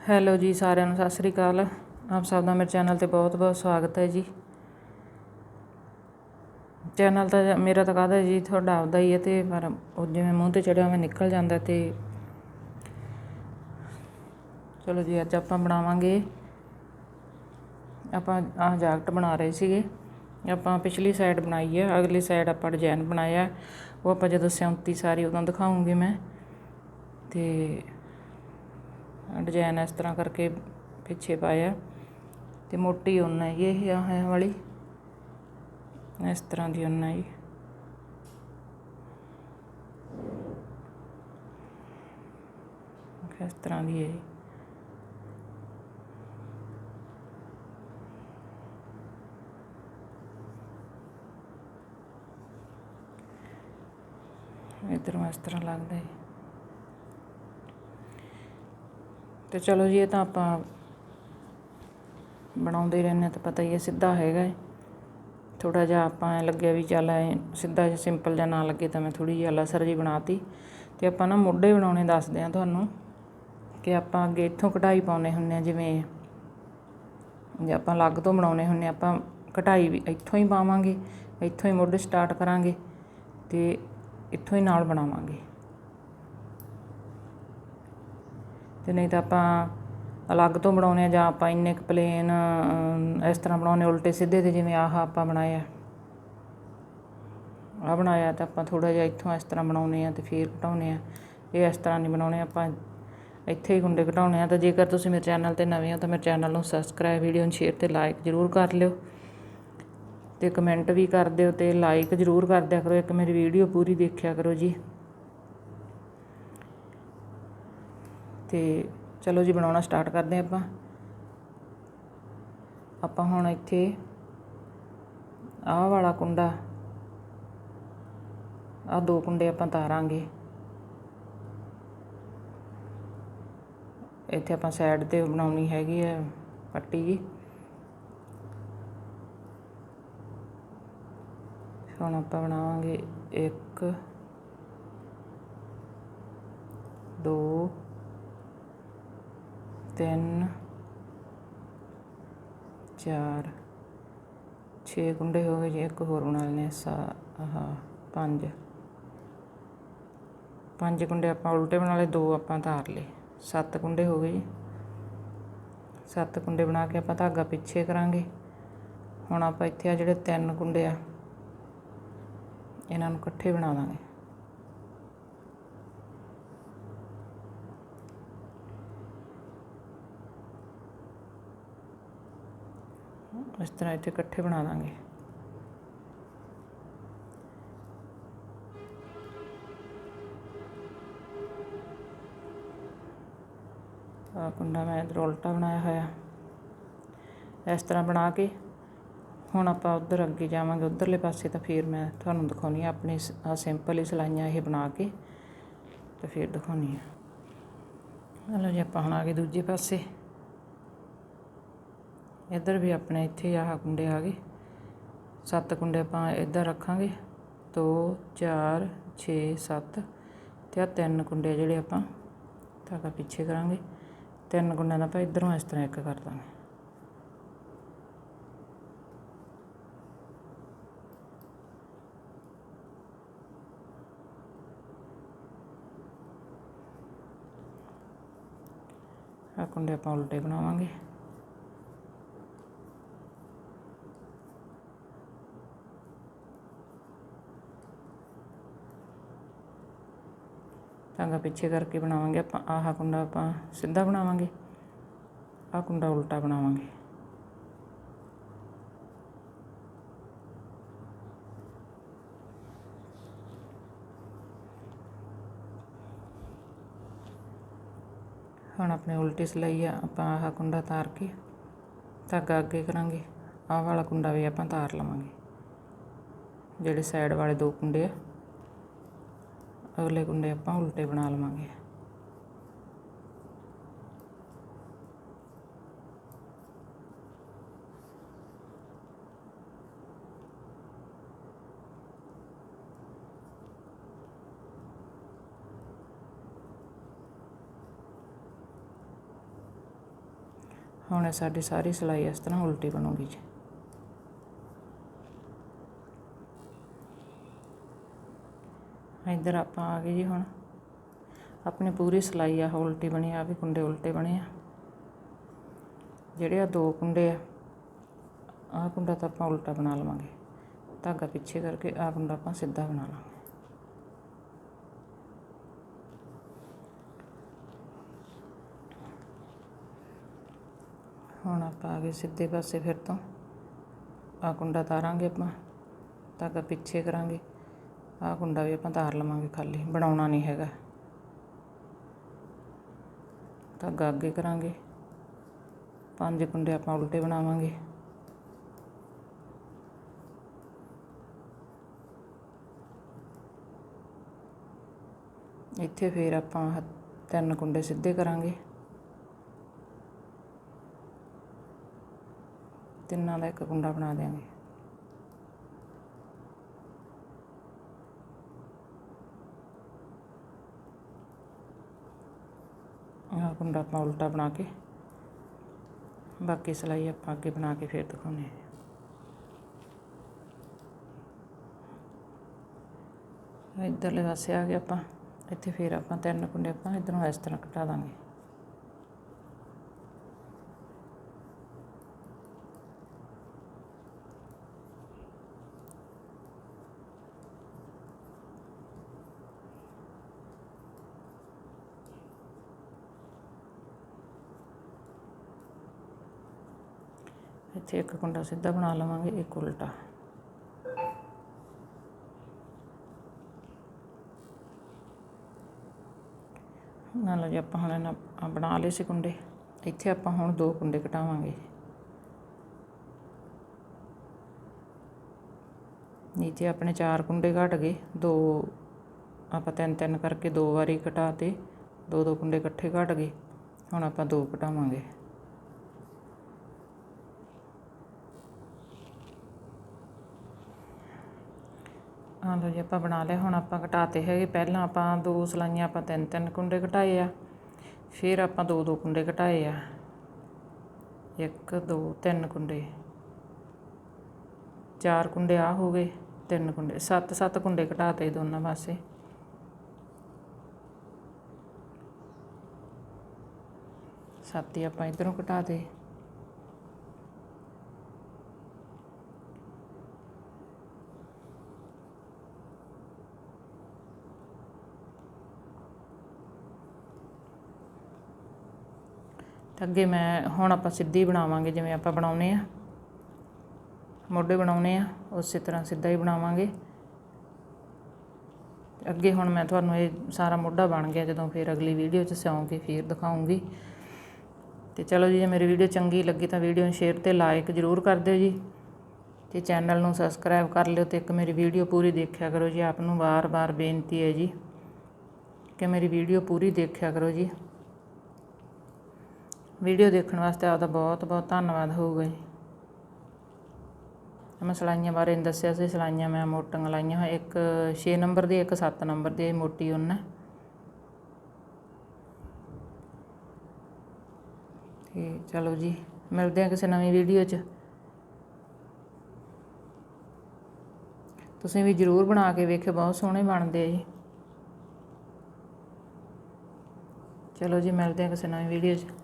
Hello ਜੀ ਸਾਰਿਆਂ ਨੂੰ, ਸਤਿ ਸ੍ਰੀ ਅਕਾਲ। ਆਪ ਸਭ ਦਾ ਮੇਰੇ ਚੈਨਲ ਤੇ ਬਹੁਤ ਬਹੁਤ ਸਵਾਗਤ ਹੈ ਜੀ। ਚੈਨਲ ਤਾਂ ਮੇਰਾ ਤਾਂ ਕਾਹਦਾ ਜੀ, ਤੁਹਾਡਾ ਆਪਦਾ ਹੀ ਹੈ ਤੇ ਪਰ ਉਹ ਜਿਵੇਂ ਮੂੰਹ ਤੇ ਚੜਿਆ ਮੈਂ ਨਿਕਲ ਜਾਂਦਾ ਤੇ ਚਲੋ ਜੀ, ਅੱਜ ਆਪਾਂ ਬਣਾਵਾਂਗੇ। ਆਪਾਂ ਆਹ ਜਾਕਟ ਬਣਾ ਰਹੇ ਸੀਗੇ। ਆਪਾਂ ਪਿਛਲੀ ਸਾਈਡ ਬਣਾਈ ਹੈ ਅਗਲੀ ਸਾਈਡ ਆਪਾਂ ਡਿਜ਼ਾਈਨ ਬਣਾਇਆ। ਉਹ ਆਪਾਂ ਜਦੋਂ ਸਿਉਂਤੀ ਸਾਰੀ ਉਦੋਂ ਦਿਖਾਉਂਗੀ ਮੈਂ। ਤੇ ਡਿਜ਼ਾਈਨ ਇਸ ਤਰ੍ਹਾਂ ਕਰਕੇ ਪਿੱਛੇ ਪਾਇਆ ਤੇ ਮੋਟੀ ਉੱਨ ਹੈ ਇਹ ਆਹ ਵਾਲੀ। ਇਸ ਤਰ੍ਹਾਂ ਦੀ ਉੱਨ ਹੈ। ਜੀ ਇਸ ਤਰ੍ਹਾਂ ਦੀ ਹੈ ਜੀ ਇਧਰੋਂ ਇਸ ਤਰ੍ਹਾਂ ਲੱਗਦਾ ਹੈ। ਤੇ ਚਲੋ ਜੀ, ਇਹ ਤਾਂ ਆਪਾਂ ਬਣਾਉਂਦੇ ਰਹਿੰਦੇ ਤਾਂ ਪਤਾ ਹੀ ਹੈ, ਸਿੱਧਾ ਹੈਗਾ ਹੈ ਥੋੜਾ ਜਿਹਾ ਆਪਾਂ ਐ ਲੱਗਿਆ ਵੀ ਚੱਲ ਐ, ਸਿੱਧਾ ਜਿਹਾ ਸਿੰਪਲ ਜਿਹਾ ਨਾ ਲੱਗੇ ਤਾਂ ਮੈਂ ਥੋੜੀ ਜਿਹੀ ਲਸਰ ਜੀ ਬਣਾਤੀ। ਤੇ ਆਪਾਂ ਨਾ ਮੋਢੇ ਬਣਾਉਣੇ ਦੱਸਦੇ ਆ ਤੁਹਾਨੂੰ ਕਿ ਆਪਾਂ ਅੱਗੇ ਇੱਥੋਂ ਕਢਾਈ ਪਾਉਨੇ ਹੁੰਨੇ ਆ ਜਿਵੇਂ ਜੇ ਆਪਾਂ ਲੱਗ ਤੋਂ ਬਣਾਉਨੇ ਹੁੰਨੇ ਆਪਾਂ ਕਢਾਈ ਵੀ ਇੱਥੋਂ ਹੀ ਪਾਵਾਂਗੇ, ਇੱਥੋਂ ਹੀ ਮੋਢੇ ਸਟਾਰਟ ਕਰਾਂਗੇ ਤੇ ਇੱਥੋਂ ਹੀ ਨਾਲ ਬਣਾਵਾਂਗੇ। ਅਤੇ ਨਹੀਂ ਤਾਂ ਆਪਾਂ ਅਲੱਗ ਤੋਂ ਬਣਾਉਂਦੇ ਹਾਂ ਜਾਂ ਆਪਾਂ ਇੰਨੇ ਕੁ ਪਲੇਨ ਇਸ ਤਰ੍ਹਾਂ ਬਣਾਉਨੇ ਉਲਟੇ ਸਿੱਧੇ ਦੇ ਜਿਵੇਂ ਆਹ ਆਪਾਂ ਬਣਾਇਆ। ਆਹ ਬਣਾਇਆ ਤਾਂ ਆਪਾਂ ਥੋੜ੍ਹਾ ਜਿਹਾ ਇੱਥੋਂ ਇਸ ਤਰ੍ਹਾਂ ਬਣਾਉਂਦੇ ਹਾਂ ਅਤੇ ਫੇਰ ਘਟਾਉਂਦੇ ਹਾਂ ਇਹ ਇਸ ਤਰ੍ਹਾਂ ਨਹੀਂ ਬਣਾਉਣੇ ਆਪਾਂ ਇੱਥੇ ਹੀ ਗੁੰਡੇ ਘਟਾਉਨੇ ਆ। ਤਾਂ ਜੇਕਰ ਤੁਸੀਂ ਮੇਰੇ ਚੈਨਲ ਤੇ ਨਵੇਂ ਹੋ ਤਾਂ ਮੇਰੇ ਚੈਨਲ ਨੂੰ ਸਬਸਕ੍ਰਾਈਬ ਵੀਡੀਓ ਨੂੰ ਸ਼ੇਅਰ ਤੇ ਲਾਈਕ ਜ਼ਰੂਰ ਕਰ ਲਿਓ। ਤੇ ਕਮੈਂਟ ਵੀ ਕਰ ਦਿਓ ਤੇ ਲਾਈਕ ਜ਼ਰੂਰ ਕਰ ਦਿਆ ਕਰੋ। ਇੱਕ ਮੇਰੀ ਵੀਡੀਓ ਪੂਰੀ ਦੇਖਿਆ ਕਰੋ ਜੀ। ਤੇ ਚਲੋ ਜੀ ਬਣਾਉਣਾ ਸਟਾਰਟ ਕਰਦੇ ਹਾਂ ਆਪਾਂ। ਆਪਾਂ ਹੁਣ ਇੱਥੇ ਆਹ ਵਾਲਾ ਕੁੰਡਾ, ਆਹ ਦੋ ਕੁੰਡੇ ਆਪਾਂ ਤਾਰਾਂਗੇ। ਇੱਥੇ ਆਪਾਂ ਸਾਈਡ ਤੇ ਬਣਾਉਣੀ ਹੈਗੀ ਹੈ ਪੱਟੀ ਜੀ। ਹੁਣ ਆਪਾਂ ਬਣਾਵਾਂਗੇ 1 2 3 4 6 ਕੁੰਡੇ ਹੋ ਗਏ ਜੀ, ਇੱਕ ਹੋਰ ਬਣਾ ਲੈਣੇ ਸਾ, ਆਹ, ਪੰਜ। ਪੰਜ ਕੁੰਡੇ ਆਪਾਂ ਉਲਟੇ ਬਣਾ ਲਏ, ਦੋ ਆਪਾਂ ਧਾਰ ਲਏ। ਸੱਤ ਕੁੰਡੇ ਹੋ ਗਏ ਜੀ। ਸੱਤ ਕੁੰਡੇ ਬਣਾ ਕੇ ਆਪਾਂ ਧਾਗਾ ਪਿੱਛੇ ਕਰਾਂਗੇ। ਹੁਣ ਆਪਾਂ ਇੱਥੇ ਆ ਜਿਹੜੇ ਤਿੰਨ ਕੁੰਡੇ ਆ, ਇਹਨਾਂ ਨੂੰ ਇਕੱਠੇ ਬਣਾ ਦਾਂਗੇ। ਇਸ ਤਰ੍ਹਾਂ ਇੱਥੇ ਇਕੱਠੇ ਬਣਾ ਦਾਂਗੇ। ਆ ਕੁੰਡਾ ਮੈਂ ਇਧਰ ਉਲਟਾ ਬਣਾਇਆ ਹੋਇਆ। ਇਸ ਤਰ੍ਹਾਂ ਬਣਾ ਕੇ ਹੁਣ ਆਪਾਂ ਉਧਰ ਅੱਗੇ ਜਾਵਾਂਗੇ। ਉਧਰਲੇ ਪਾਸੇ ਤਾਂ ਫਿਰ ਮੈਂ ਤੁਹਾਨੂੰ ਦਿਖਾਉਣੀ ਆ, ਆਪਣੀ ਆ ਸਿੰਪਲ ਹੀ ਸਲਾਈਆਂ ਇਹ ਬਣਾ ਕੇ ਤੇ ਫਿਰ ਦਿਖਾਉਣੀ ਆ। ਲਓ ਜੀ, ਆਪਾਂ ਹੁਣ ਆ ਗਏ ਦੂਜੇ ਪਾਸੇ। ਇੱਧਰ ਵੀ ਆਪਣੇ ਇੱਥੇ ਆਹ ਕੁੰਡੇ ਆ ਗਏ। ਸੱਤ ਕੁੰਡੇ ਆਪਾਂ ਇੱਧਰ ਰੱਖਾਂਗੇ। 2 4 6 7 ਤੇ ਆ ਤਿੰਨ ਕੁੰਡੇ ਜਿਹੜੇ ਆਪਾਂ ਧਾਗਾ ਪਿੱਛੇ ਕਰਾਂਗੇ। ਤਿੰਨ ਕੁੰਡਿਆਂ ਦਾ ਆਪਾਂ ਇੱਧਰੋਂ ਇਸ ਤਰ੍ਹਾਂ ਇੱਕ ਕਰ ਦਾਂਗੇ। ਆ ਕੁੰਡੇ ਆਪਾਂ ਉਲਟੇ ਬਣਾਵਾਂਗੇ। ਧਾਗਾ ਪਿੱਛੇ ਕਰਕੇ ਬਣਾਵਾਂਗੇ, ਆਪਾਂ ਆਹ ਕੁੰਡਾ ਆਪਾਂ ਸਿੱਧਾ ਬਣਾਵਾਂਗੇ, ਆਹ ਕੁੰਡਾ ਉਲਟਾ ਬਣਾਵਾਂਗੇ। ਹੁਣ ਆਪਣੇ ਉਲਟੀ ਸਲਾਈ ਆ, ਆਪਾਂ ਆਹ ਕੁੰਡਾ ਤਾਰ ਕੇ ਧਾਗਾ ਅੱਗੇ ਕਰਾਂਗੇ, ਆਹ ਵਾਲਾ ਕੁੰਡਾ ਵੀ ਆਪਾਂ ਤਾਰ ਲਵਾਂਗੇ। ਜਿਹੜੇ ਸਾਈਡ ਵਾਲੇ ਦੋ ਕੁੰਡੇ ਆ ਅਗਲੇ ਕੁੰਡੇ ਆਪਾਂ ਉਲਟੇ ਬਣਾ ਲਵਾਂਗੇ। ਹੁਣ ਸਾਡੀ ਸਾਰੀ ਸਿਲਾਈ ਇਸ ਤਰ੍ਹਾਂ ਉਲਟੀ ਬਣੂਗੀ ਜੀ। ਇੱਧਰ ਆਪਾਂ ਆ ਗਏ ਜੀ ਹੁਣ। ਆਪਣੀ ਪੂਰੀ ਸਿਲਾਈ ਆ ਉਲਟੀ ਬਣੀ ਆ ਵੀ ਕੁੰਡੇ ਉਲਟੇ ਬਣੇ ਆ। ਜਿਹੜੇ ਆ ਦੋ ਕੁੰਡੇ ਆ, ਆਹ ਕੁੰਡਾ ਤਾਂ ਆਪਾਂ ਉਲਟਾ ਬਣਾ ਲਵਾਂਗੇ। ਧਾਗਾ ਪਿੱਛੇ ਕਰਕੇ ਆਹ ਕੁੰਡਾ ਆਪਾਂ ਸਿੱਧਾ ਬਣਾ ਲਾਂਗੇ ਹੁਣ ਆਪਾਂ ਆ ਗਏ ਸਿੱਧੇ ਪਾਸੇ ਫਿਰ ਤੋਂ। ਆਹ ਕੁੰਡਾ ਤਾਰਾਂਗੇ ਆਪਾਂ। ਧਾਗਾ ਪਿੱਛੇ ਕਰਾਂਗੇ। ਆਹ ਕੁੰਡਾ ਵੀ ਆਪਾਂ ਤਾਰ ਲਵਾਂਗੇ ਖਾਲੀ, ਬਣਾਉਣਾ ਨਹੀਂ ਹੈਗਾ। ਧਾਗਾ ਅੱਗੇ ਕਰਾਂਗੇ। ਪੰਜ ਕੁੰਡੇ ਆਪਾਂ ਉਲਟੇ ਬਣਾਵਾਂਗੇ। ਇੱਥੇ ਫੇਰ ਆਪਾਂ ਆਹ ਤਿੰਨ ਕੁੰਡੇ ਸਿੱਧੇ ਕਰਾਂਗੇ। ਤਿੰਨਾਂ ਦਾ ਇੱਕ ਕੁੰਡਾ ਬਣਾ ਦਿਆਂਗੇ। ਆਹ ਕੁੰਡਾ ਆਪਾਂ ਉਲਟਾ ਬਣਾ ਕੇ। ਬਾਕੀ ਸਿਲਾਈ ਆਪਾਂ ਅੱਗੇ ਬਣਾ ਕੇ ਫਿਰ ਦਿਖਾਉਂਦੇ ਹਾਂ। ਇੱਧਰਲੇ ਪਾਸੇ ਆ ਗਏ ਆਪਾਂ। ਇੱਥੇ ਫੇਰ ਆਪਾਂ ਤਿੰਨ ਕੁੰਡੇ ਆਪਾਂ ਇੱਧਰੋਂ ਇਸ ਤਰ੍ਹਾਂ ਕਟਾ ਦਾਂਗੇ। ਇੱਥੇ ਇੱਕ ਕੁੰਡਾ ਸਿੱਧਾ ਬਣਾ ਲਵਾਂਗੇ, ਇੱਕ ਉਲਟਾ। ਨਾਲ ਜੀ, ਆਪਾਂ ਹੁਣ ਇਹਨਾਂ ਬਣਾ ਲਏ ਸੀ ਕੁੰਡੇ। ਇੱਥੇ ਆਪਾਂ ਹੁਣ ਦੋ ਕੁੰਡੇ ਕਟਾਵਾਂਗੇ। ਨੀਚੇ ਆਪਣੇ ਚਾਰ ਕੁੰਡੇ ਘਟ ਗਏ। ਦੋ, ਆਪਾਂ ਤਿੰਨ ਤਿੰਨ ਕਰਕੇ ਦੋ ਵਾਰੀ ਘਟਾਤੇ ਦੋ ਦੋ ਕੁੰਡੇ ਇਕੱਠੇ ਘਟ ਗਏ। ਹੁਣ ਆਪਾਂ ਦੋ ਘਟਾਵਾਂਗੇ ਹਾਂ ਲਓ ਜੀ ਆਪਾਂ ਬਣਾ ਲਿਆ, ਹੁਣ ਆਪਾਂ ਘਟਾਤੇ ਹੈਗੇ। ਪਹਿਲਾਂ ਆਪਾਂ ਦੋ ਸਲਾਈਆਂ ਆਪਾਂ ਤਿੰਨ ਤਿੰਨ ਕੁੰਡੇ ਘਟਾਏ ਆ। ਫਿਰ ਆਪਾਂ ਦੋ ਦੋ ਕੁੰਡੇ ਘਟਾਏ ਆ। ਇੱਕ, ਦੋ, ਤਿੰਨ ਕੁੰਡੇ। ਚਾਰ ਕੁੰਡੇ ਆ ਹੋ ਗਏ, ਤਿੰਨ ਕੁੰਡੇ, ਸੱਤ ਸੱਤ ਕੁੰਡੇ ਘਟਾਤੇ ਦੋਨਾਂ ਪਾਸੇ। ਸੱਤ ਹੀ ਆਪਾਂ ਇਧਰੋਂ ਘਟਾਤੇ। ਤੇ ਅੱਗੇ ਮੈਂ ਹੁਣ ਆਪਾਂ ਸਿੱਧੀ ਬਣਾਵਾਂਗੇ, ਜਿਵੇਂ ਆਪਾਂ ਬਣਾਉਨੇ ਆ। ਮੋਢੇ ਬਣਾਉਨੇ ਆ, ਉਸੇ ਤਰ੍ਹਾਂ ਸਿੱਧਾ ਹੀ ਬਣਾਵਾਂਗੇ। ਅੱਗੇ ਹੁਣ ਮੈਂ ਤੁਹਾਨੂੰ ਇਹ ਸਾਰਾ ਮੋਢਾ ਬਣ ਗਿਆ, ਜਦੋਂ ਫਿਰ ਅਗਲੀ ਵੀਡੀਓ 'ਚ ਸਿਉਂ ਕੇ ਫਿਰ ਦਿਖਾਉਂਗੀ। ਤੇ ਚਲੋ ਜੀ, ਜੇ ਮੇਰੀ ਵੀਡੀਓ ਚੰਗੀ ਲੱਗੀ ਤਾਂ ਵੀਡੀਓ ਨੂੰ ਸ਼ੇਅਰ ਤੇ ਲਾਈਕ ਜ਼ਰੂਰ ਕਰ ਦਿਓ ਜੀ। ਤੇ ਚੈਨਲ ਨੂੰ ਸਬਸਕ੍ਰਾਈਬ ਕਰ ਲਿਓ ਤੇ ਇੱਕ ਮੇਰੀ ਵੀਡੀਓ ਪੂਰੀ ਦੇਖਿਆ ਕਰੋ ਜੀ। ਆਪ ਨੂੰ ਵਾਰ-ਵਾਰ ਬੇਨਤੀ ਹੈ ਜੀ ਕਿ ਮੇਰੀ ਵੀਡੀਓ ਪੂਰੀ ਦੇਖਿਆ ਕਰੋ ਜੀ। ਵੀਡੀਓ ਦੇਖਣ ਵਾਸਤੇ ਆਪਦਾ ਬਹੁਤ ਬਹੁਤ ਧੰਨਵਾਦ ਹੋਊਗਾ ਜੀ। ਮੈਂ ਸਲਾਈਆਂ ਬਾਰੇ ਦੱਸਿਆ ਸੀ, ਸਲਾਈਆਂ ਮੈਂ ਮੋਟੀਆਂ ਲਾਈਆਂ ਹੋਈਆਂ, ਇੱਕ 6 ਨੰਬਰ ਦੀ, ਇੱਕ 7 ਨੰਬਰ ਦੀ ਮੋਟੀ ਉੱਨ ਹੈ ਤੇ ਚਲੋ ਜੀ, ਮਿਲਦੇ ਹਾਂ ਕਿਸੇ ਨਵੀਂ ਵੀਡੀਓ 'ਚ। ਤੁਸੀਂ ਵੀ ਜਰੂਰ ਬਣਾ ਕੇ ਵੇਖਿਓ, ਬਹੁਤ ਸੋਹਣੇ ਬਣਦੇ ਆ ਜੀ। ਚਲੋ ਜੀ, ਮਿਲਦੇ ਹਾਂ ਕਿਸੇ ਨਵੀਂ ਵੀਡੀਓ 'ਚ।